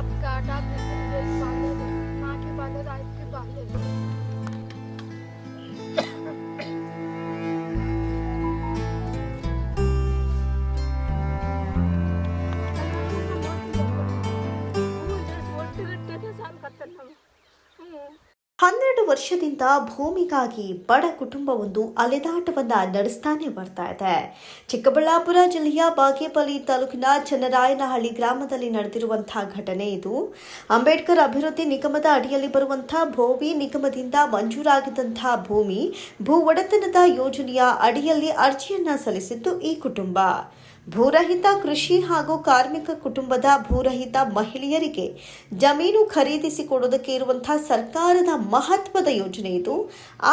जब काटा बिल्कुल मेरे माँ के बालों रात के बालों ಹನ್ನೆರಡು ವರ್ಷದಿಂದ ಭೂಮಿಗಾಗಿ ಬಡ ಕುಟುಂಬವೊಂದು ಅಲೆದಾಟವನ್ನ ನಡೆಸ್ತಾನೆ ಬರ್ತಾ ಇದೆ. ಚಿಕ್ಕಬಳ್ಳಾಪುರ ಜಿಲ್ಲೆಯ ಬಾಗೇಪಲ್ಲಿ ತಾಲೂಕಿನ ಚನ್ನರಾಯನಹಳ್ಳಿ ಗ್ರಾಮದಲ್ಲಿ ನಡೆದಿರುವಂತಹ ಘಟನೆ ಇದು. ಅಂಬೇಡ್ಕರ್ ಅಭಿವೃದ್ಧಿ ನಿಗಮದ ಅಡಿಯಲ್ಲಿ ಬರುವಂತಹ ಭೋವಿ ನಿಗಮದಿಂದ ಮಂಜೂರಾಗಿದ್ದಂತಹ ಭೂಮಿ ಭೂ ಒಡೆತನದ ಯೋಜನೆಯ ಅಡಿಯಲ್ಲಿ ಅರ್ಜಿಯನ್ನ ಸಲ್ಲಿಸಿದ್ದು ಈ ಕುಟುಂಬ. ಭೂರಹಿತ ಕೃಷಿ ಹಾಗೂ ಕಾರ್ಮಿಕ ಕುಟುಂಬದ ಭೂರಹಿತ ಮಹಿಳೆಯರಿಗೆ ಜಮೀನು ಖರೀದಿಸಿ ಕೊಡೋದಕ್ಕೆ ಇರುವಂತಹ ಸರ್ಕಾರದ ಮಹತ್ವದ ಯೋಜನೆ ಇದು.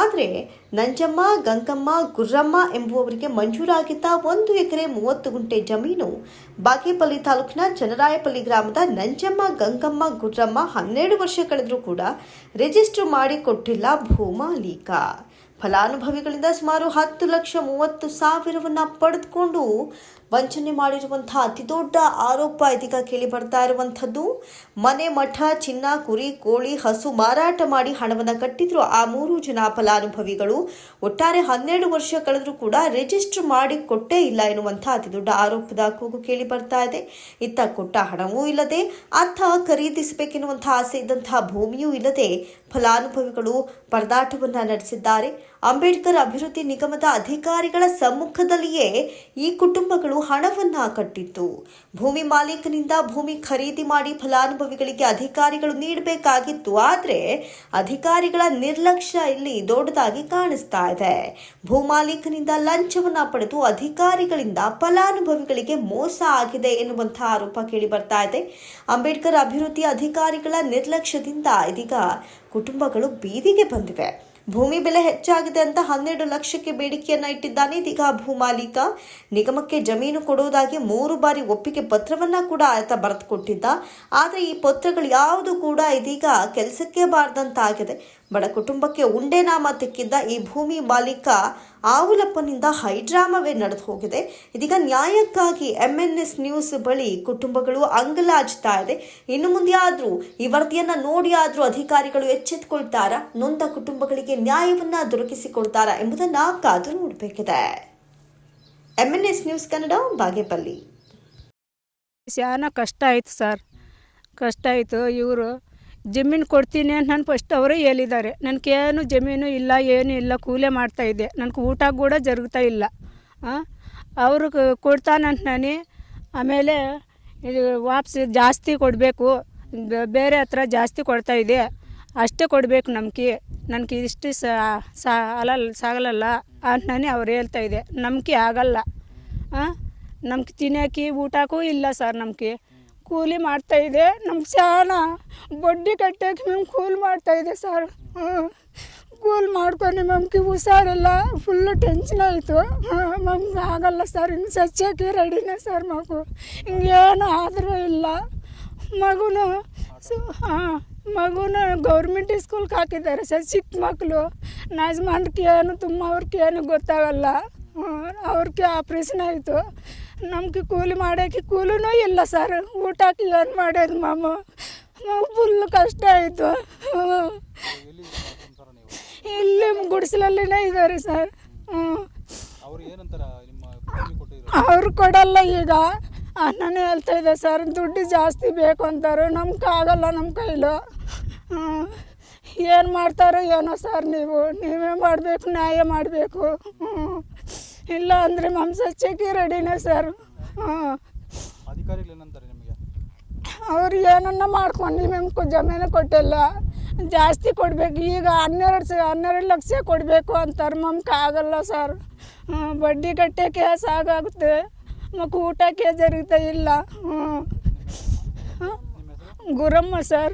ಆದರೆ ನಂಜಮ್ಮ, ಗಂಗಮ್ಮ, ಗುರ್ರಮ್ಮ ಎಂಬುವವರಿಗೆ ಮಂಜೂರಾಗಿದ್ದ ಒಂದು ಎಕರೆ ಮೂವತ್ತು ಗುಂಟೆ ಜಮೀನು ಬಾಗೇಪಲ್ಲಿ ತಾಲೂಕಿನ ಚನ್ನರಾಯಪಲ್ಲಿ ಗ್ರಾಮದ ನಂಜಮ್ಮ, ಗಂಗಮ್ಮ, ಗುರ್ರಮ್ಮ ಹನ್ನೆರಡು ವರ್ಷ ಕಳೆದರೂ ಕೂಡ ರಿಜಿಸ್ಟರ್ ಮಾಡಿ ಕೊಟ್ಟಿಲ್ಲ ಭೂಮಾಲೀಕ ಫಲಾನುಭವಿಗಳಿಂದ ಸುಮಾರು ಹತ್ತು ಲಕ್ಷ ಮೂವತ್ತು ಸಾವಿರವನ್ನು ಪಡೆದುಕೊಂಡು ವಂಚನೆ ಮಾಡಿರುವಂತಹ ಅತಿದೊಡ್ಡ ಆರೋಪ ಇದೀಗ ಕೇಳಿ ಬರ್ತಾ ಇರುವಂಥದ್ದು. ಮನೆ ಮಠ ಚಿನ್ನ ಕುರಿ ಕೋಳಿ, ಹಸು ಮಾರಾಟ ಮಾಡಿ ಹಣವನ್ನು ಕಟ್ಟಿದ್ರು ಆ ಮೂರು ಜನ ಫಲಾನುಭವಿಗಳು. ಒಟ್ಟಾರೆ ಹನ್ನೆರಡು ವರ್ಷ ಕಳೆದರೂ ಕೂಡ ರಿಜಿಸ್ಟರ್ ಮಾಡಿ ಕೊಟ್ಟೇ ಇಲ್ಲ ಎನ್ನುವಂಥ ಅತಿದೊಡ್ಡ ಆರೋಪದ ಕೂಗು ಕೇಳಿ ಬರ್ತಾ ಇದೆ. ಇತ್ತ ಕೊಟ್ಟ ಹಣವೂ ಇಲ್ಲದೆ ಅರ್ಥ ಖರೀದಿಸಬೇಕೆನ್ನುವಂಥ ಆಸೆ ಇದ್ದಂತಹ ಭೂಮಿಯೂ ಇಲ್ಲದೆ ಫಲಾನುಭವಿಗಳು ಪರದಾಟವನ್ನು ನಡೆಸಿದ್ದಾರೆ. ಅಂಬೇಡ್ಕರ್ ಅಭಿವೃದ್ಧಿ ನಿಗಮದ ಅಧಿಕಾರಿಗಳ ಸಮ್ಮುಖದಲ್ಲಿಯೇ ಈ ಕುಟುಂಬಗಳು ಹಣವನ್ನ ಕಟ್ಟಿತ್ತು. ಭೂಮಿ ಮಾಲೀಕನಿಂದ ಭೂಮಿ ಖರೀದಿ ಮಾಡಿ ಫಲಾನುಭವಿಗಳಿಗೆ ಅಧಿಕಾರಿಗಳು ನೀಡಬೇಕಾಗಿತ್ತು. ಆದರೆ ಅಧಿಕಾರಿಗಳ ನಿರ್ಲಕ್ಷ್ಯ ಇಲ್ಲಿ ದೊಡ್ಡದಾಗಿ ಕಾಣಿಸ್ತಾ ಇದೆ. ಭೂ ಮಾಲೀಕನಿಂದ ಲಂಚವನ್ನ ಪಡೆದು ಅಧಿಕಾರಿಗಳಿಂದ ಫಲಾನುಭವಿಗಳಿಗೆ ಮೋಸ ಆಗಿದೆ ಎನ್ನುವಂತಹ ಆರೋಪ ಕೇಳಿ ಬರ್ತಾ ಇದೆ. ಅಂಬೇಡ್ಕರ್ ಅಭಿವೃದ್ಧಿ ಅಧಿಕಾರಿಗಳ ನಿರ್ಲಕ್ಷ್ಯದಿಂದ ಇದೀಗ ಕುಟುಂಬಗಳು ಬೀದಿಗೆ ಬಂದಿವೆ. ಭೂಮಿ ಬೆಲೆ ಹೆಚ್ಚಾಗಿದೆ ಅಂತ ಹನ್ನೆರಡು ಲಕ್ಷಕ್ಕೆ ಬೇಡಿಕೆಯನ್ನ ಇಟ್ಟಿದ್ದಾನೆ ಇದೀಗ ಭೂಮಾಲೀಕ. ನಿಗಮಕ್ಕೆ ಜಮೀನು ಕೊಡುವುದಾಗಿ ಮೂರು ಬಾರಿ ಒಪ್ಪಿಗೆ ಪತ್ರವನ್ನ ಕೂಡ ಆತ ಬರೆದುಕೊಟ್ಟಿದ್ದ. ಆದರೆ ಈ ಪತ್ರಗಳು ಯಾವುದು ಕೂಡ ಇದೀಗ ಕೆಲಸಕ್ಕೆ ಬಾರದಂತಾಗಿದೆ. ಬಡ ಕುಟುಂಬಕ್ಕೆ ಉಂಡೆ ನಾಮ ತಿಕ್ಕಿದ್ದ ಈ ಭೂಮಿ ಮಾಲೀಕ ಆವುಲಪ್ಪನಿಂದ ಹೈಡ್ರಾಮವೇ ನಡೆದು ಹೋಗಿದೆ. ಇದೀಗ ನ್ಯಾಯಕ್ಕಾಗಿ ಎಂಎನ್ಎಸ್ ನ್ಯೂಸ್ ಬಳಿ ಕುಟುಂಬಗಳು ಅಂಗಲಾಚ್ತಾ ಇದೆ. ಇನ್ನು ಮುಂದೆ ಆದರೂ ಈ ವರದಿಯನ್ನ ನೋಡಿ ಆದ್ರೂ ಅಧಿಕಾರಿಗಳು ಎಚ್ಚೆತ್ತುಕೊಳ್ತಾರಾ ನೊಂದ ಕುಟುಂಬಗಳಿಗೆ ನ್ಯಾಯವನ್ನ ದೊರಕಿಸಿಕೊಡ್ತಾರಾ ಎಂಬುದನ್ನ ಕಾದು ನೋಡಬೇಕಿದೆ. ಎಂಎನ್ಎಸ್ ನ್ಯೂಸ್ ಕನ್ನಡ ಬಾಗೇಪಲ್ಲಿ ಶಾನ ಕಷ್ಟ ಆಯಿತು ಸರ್. ಕಷ್ಟ ಆಯಿತು. ಇವರು ಜಮೀನು ಕೊಡ್ತೀನಿ ಅಂತ ನಾನು ಫಸ್ಟ್ ಅವರೇ ಹೇಳಿದ್ದಾರೆ. ನನಗೇನು ಜಮೀನು ಇಲ್ಲ, ಏನು ಇಲ್ಲ, ಕೂಲೆ ಮಾಡ್ತಾಯಿದ್ದೆ ನನಗೆ ಊಟ ಕೂಡ ಜರುಗ್ತಾ ಇಲ್ಲ. ಅವರು ಕೊಡ್ತಾನಂತ ನಾನು ಆಮೇಲೆ ಇದು ವಾಪಸ್ ಜಾಸ್ತಿ ಕೊಡಬೇಕು. ಬೇರೆ ಹತ್ರ ಜಾಸ್ತಿ ಕೊಡ್ತಾಯಿದೆ ಅಷ್ಟೇ ಕೊಡಬೇಕು ನಂಬಿಕೆ ನನಗೆ ಇಷ್ಟು ಸಾ ಸಾಗಲ್ಲ ಸಾಗಲಲ್ಲ ಅಂತ ನಾನು ಅವ್ರು ಇದೆ. ನಂಬಿಕೆ ಆಗಲ್ಲ. ನಮ್ಗೆ ತಿನ್ನೋಕೆ ಊಟಕ್ಕೂ ಇಲ್ಲ ಸರ್ ನಮಗೆ. ಕೂಲಿ ಮಾಡ್ತಾಯಿದೆ ನಮ್ಗೆ ಸಾಲ ಬಡ್ಡಿ ಕಟ್ಟೋಕೆ మేము ಕೂಲಿ ಇದೆ ಸರ್. ಕೂಲಿ ಮಾಡ್ಕೊಂಡು ನಮ್ಗೆ ಹುಷಾರಿಲ್ಲ. ಫುಲ್ಲು ಟೆನ್ಷನ್ ಆಯಿತು. ನಮ್ಗೆ ಆಗಲ್ಲ ಸರ್. ಇನ್ನು ಸಚ್ಚಕ್ಕೆ ರೆಡಿನೇ ಸರ್ ಮಗು. ಹಿಂಗೇನು ಆದರೂ ಇಲ್ಲ. ಮಗುನು ಸೊ ಹಾಂ ಮಗುನ ಗೌರ್ಮೆಂಟ್ ಸ್ಕೂಲ್ಗೆ ಹಾಕಿದ್ದಾರೆ. ಸರ್ ಚಿಕ್ಕ ಮಕ್ಕಳು ಯಜಮಾನ್ರಿಗೆ ಏನು ತುಂಬ ಅವ್ರಿಗೆ ಏನು ಗೊತ್ತಾಗಲ್ಲ ಅವ್ರಿಗೆ ಆಪ್ರೇಷನ್ ಆಯಿತು. ನಮಗೆ ಕೂಲಿ ಮಾಡೋಕ್ಕೆ ಕೂಲೂ ಇಲ್ಲ ಸರ್. ಊಟಕ್ಕೆ ಏನು ಮಾಡೋದು ಮಾಮ? ಫುಲ್ ಕಷ್ಟ ಆಯಿತು. ಇಲ್ಲಿ ಗುಡಿಸಲಲ್ಲೇ ಇದ್ದಾರೆ ಸರ್. ಹ್ಞೂ ಅವ್ರು ಕೊಡಲ್ಲ ಈಗ. ನಾನು ಹೇಳ್ತಾ ಇದ್ದೆ ಸರ್ ದುಡ್ಡು ಜಾಸ್ತಿ ಬೇಕು ಅಂತಾರೆ ನಮ್ಗೆ ಆಗಲ್ಲ ನಮ್ಮ ಕೈಲು. ಏನು ಮಾಡ್ತಾರೋ ಏನೋ ಸರ್ ನೀವು ನೀವೇ ಮಾಡಬೇಕು ನ್ಯಾಯ ಮಾಡಬೇಕು. ಇಲ್ಲ ಅಂದರೆ ಮಾಂಸ ಹಚ್ಚಕ್ಕೆ ರೆಡಿನೇ ಸರ್. ಅವ್ರು ಏನನ್ನ ಮಾಡ್ಕೊಂಡು ನಿಮಗೆ ಜಮೀನು ಕೊಟ್ಟಿಲ್ಲ. ಜಾಸ್ತಿ ಕೊಡಬೇಕು ಈಗ ಹನ್ನೆರಡು ಸ ಹನ್ನೆರಡು ಲಕ್ಷ ಕೊಡಬೇಕು ಅಂತಾರೆ ನಮ್ಗೆ ಆಗಲ್ಲ ಸರ್. ಬಡ್ಡಿ ಬಡ್ಡಿ ಕೇಸ್ ಸಾಕಾಗುತ್ತೆ ಮಕ್ಕ ಊಟಕ್ಕೆ ಜరుగుತ್ತಾ ಇಲ್ಲ ಹ್ಞೂ ನಿಮ್ಮ ಹೆಸರು ಗುರಮ್ಮ ಸರ್